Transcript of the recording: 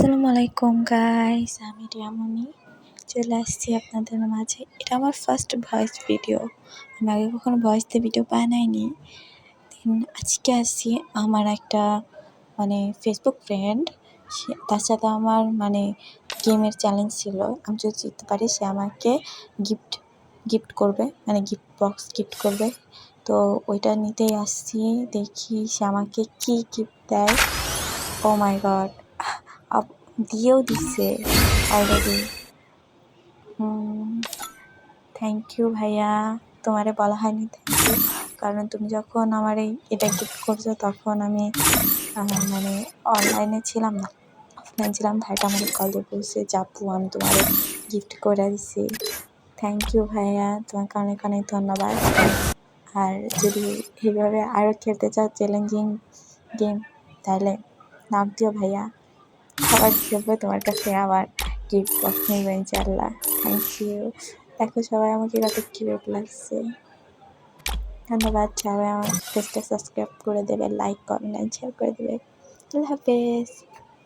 আসসালামু আলাইকুম গাইস আমি রিয়ামনি চলে আসছি আপনাদের মাঝে। এটা আমার ফার্স্ট ভয়েস ভিডিও আমি আগে কখনো ভয়েস দিয়ে ভিডিও বানাইনি। আজকে আসছি আমার একটা মানে ফেসবুক ফ্রেন্ড তার সাথে আমার মানে গেমের চ্যালেঞ্জ ছিল। আমি যদি জিততে পারি, সে আমাকে গিফট গিফট করবে। মানে গিফট বক্স গিফট করবে। তো ওইটা নিতেই আসছি। দেখি সে আমাকে কী গিফট দেয়। ও মাই গড দিয়েও দিচ্ছে অলরেডি থ্যাংক ইউ ভাইয়া। তোমারে বলা হয়নি। থ্যাংক ইউ কারণ তুমি যখন আমার এই এটা গিফট করছ, তখন আমি মানে অনলাইনে ছিলাম না। অফলাইন ছিলাম, ভাইটা আমাকে কল দিয়ে বলছে যাপু আমি তোমার গিফট করে দিছি। থ্যাংক ইউ ভাইয়া, তোমাকে অনেক অনেক ধন্যবাদ। আর যদি এইভাবে আরও খেলতে চাও চ্যালেঞ্জিং গেম তাহলে নাম দিও ভাইয়া। সবাই খেলবে তোমার কাছে আবার গিফট বক্স নেবে ইনশাল্লাহ থ্যাংক ইউ দেখো সবাই আমাকে কত কিউট লাগছে। ধন্যবাদ সবাই আমার পেজটা সাবস্ক্রাইব করে দেবে লাইক কমেন্ট শেয়ার করে দেবে। আল্লাহ হাফেজ।